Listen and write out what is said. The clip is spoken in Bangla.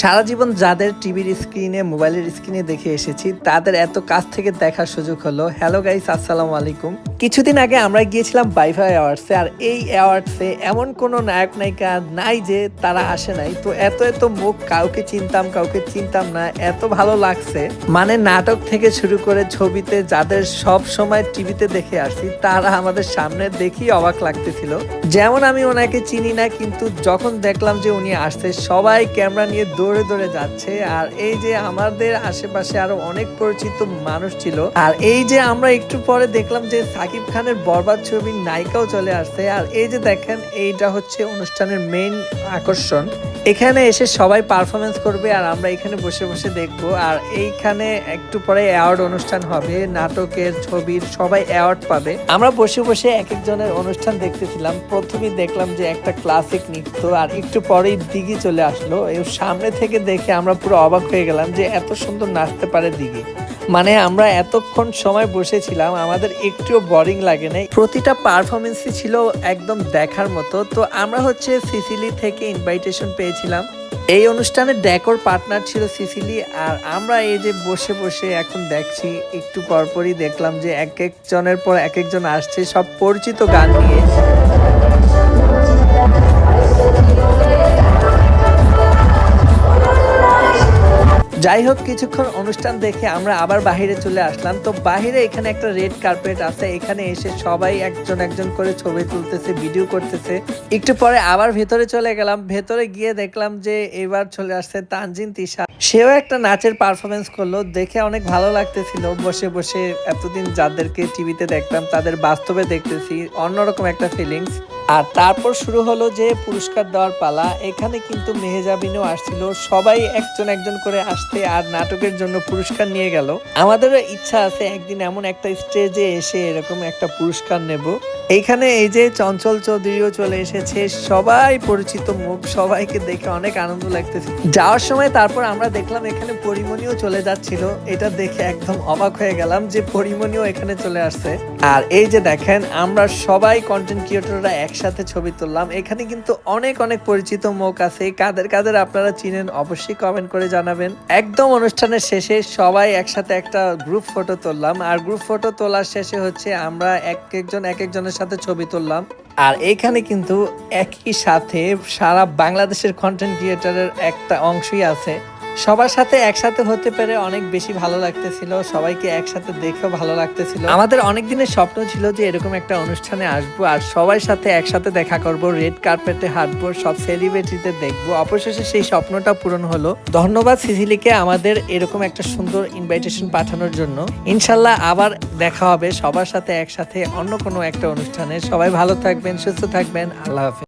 সারা জীবন যাদের টিভির স্ক্রিনে, মোবাইলের স্ক্রিনে দেখে এসেছি, তাদের এত কাছ থেকে দেখার সুযোগ হলো হ্যালো গাইস আসসালামু আলাইকুম। কিছুদিন আগে আমরা গিয়েছিলাম বাইফাই অ্যাওয়ার্ডসে আর এই অ্যাওয়ার্ডসে এমন কোনো নায়ক, নায়িকা নাই যে তারা আসে নাই। তো এত এত মুখ কাউকে চিনতাম কাউকে চিনতাম না, এত ভালো লাগছে। মানে নাটক থেকে শুরু করে ছবিতে যাদের সব সময় টিভিতে দেখে আসছি, তারা আমাদের সামনে দেখি অবাক লাগতেছিল। যেমন আমি ওনাকে চিনি না, কিন্তু যখন দেখলাম যে উনি আসছে, সবাই ক্যামেরা নিয়ে দৌড়ে দৌড়ে যাচ্ছে। আর এই যে আমাদের আশেপাশে আরও অনেক পরিচিত মানুষ ছিল। আর এই যে আমরা একটু পরে দেখলাম যে সাকিব খানের বরবাদ ছবির নায়িকাও চলে আসছে। আর এই যে দেখেন, এইটা হচ্ছে অনুষ্ঠানের মেইন আকর্ষণ। এখানে এসে সবাই পারফরমেন্স করবে আর আমরা এখানে বসে বসে দেখব। আর এইখানে একটু পরে অ্যাওয়ার্ড অনুষ্ঠান হবে, নাটকের ছবির সবাই অ্যাওয়ার্ড পাবে। আমরা বসে বসে এক একজনের অনুষ্ঠান দেখতেছিলাম। প্রথমেই দেখলাম যে একটা ক্লাসিক নৃত্য আর একটু পরেই দিঘি চলে আসলো। সামনে থেকে দেখে আমরা পুরো অবাক হয়ে গেলাম যে এত সুন্দর নাচতে পারে দিঘি। মানে আমরা এতক্ষণ সময় বসেছিলাম, আমাদের একটুও বোরিং লাগে নাই। প্রতিটা পারফরমেন্সই ছিল একদম দেখার মতো। তো আমরা হচ্ছে সিসিলি থেকে ইনভাইটেশন পেয়েছিলাম। এই অনুষ্ঠানে ডেকোর পার্টনার ছিল সিসিলি, আর আমরা এই যে বসে বসে এখন দেখছি, একটু পরপরই দেখলাম যে এক একজনের পর এক একজন আসছে, সব পরিচিত গান নিয়ে। যাই হোক কিছুক্ষণ অনুষ্ঠান দেখে আমরা আবার বাহিরে চলে আসলাম। তো বাহিরে এখানে একটা রেড কার্পেট আছে, এখানে এসে সবাই একজন একজন করে ছবি তুলতেছে ভিডিও করতেছে। একটু পরে আবার ভেতরে চলে গেলাম, ভেতরে গিয়ে দেখলাম যে এবার চলে আসছে তানজিন তিশা। সেও একটা নাচের পারফরমেন্স করল, দেখে অনেক ভালো লাগতেছিল। বসে বসে এতদিন যাদেরকে টিভিতে দেখতাম, তাদের বাস্তবে দেখতেছি, অন্যরকম একটা ফিলিংস আর তারপর শুরু হলো যে পুরস্কার দেওয়ার পালা। এখানে কিন্তু মেহেজাবিনও আসছিল। সবাই একজন একজন করে আসতে আর নাটকের জন্য পুরস্কার নিয়ে গেল। আমাদেরও ইচ্ছা আছে একদিন এমন একটা স্টেজে এসে এরকম একটা পুরস্কার নেব। এইখানে এই যে চঞ্চল চৌধুরীও চলে এসেছে। সবাই পরিচিত মুখ, সবাইকে দেখে অনেক আনন্দ লাগতেছে। যাওয়ার সময় তারপর আমরা দেখলাম এখানে পরিমণিও চলে যাচ্ছিল। এটা দেখে একদম অবাক হয়ে গেলাম যে পরিমণিও এখানে চলে আসছে। আর এই যে দেখেন, আমরা সবাই কন্টেন্ট ক্রিয়েটররা একসাথে ছবি তুললাম। এখানে কিন্তু অনেক অনেক পরিচিত মুখ আছে। কাদের কাদের আপনারা চিনেন অবশ্যই কমেন্ট করে জানাবেন। একদম অনুষ্ঠানের শেষে সবাই একসাথে একটা গ্রুপ ফটো তুললাম। আর গ্রুপ ফটো তোলার শেষে হচ্ছে আমরা এক একজন, এক একজনের সাথে ছবি তুললাম। আর এখানে কিন্তু একই সাথে সারা বাংলাদেশের কন্টেন্ট ক্রিয়েটরের একটা অংশই আছে। সবার সাথে একসাথে হতে পেরে অনেক বেশি ভালো লাগতেছিল, সবাইকে একসাথে দেখেও ভালো লাগতেছিল। আমাদের অনেক দিনের স্বপ্ন ছিল যে এরকম একটা অনুষ্ঠানে আসব আর সবার সাথে একসাথে দেখা করব, রেড কার্পেটে হাঁটবো, সব সেলিব্রিটিদের দেখব। অবশেষে সেই স্বপ্নটা পূরণ হলো। ধন্যবাদ সিসিলিকে আমাদের এরকম একটা সুন্দর ইনভাইটেশন পাঠানোর জন্য। ইনশাল্লাহ আবার দেখা হবে সবার সাথে একসাথে অন্য কোনো একটা অনুষ্ঠানে। সবাই ভালো থাকবেন, সুস্থ থাকবেন, আল্লাহ হাফেজ।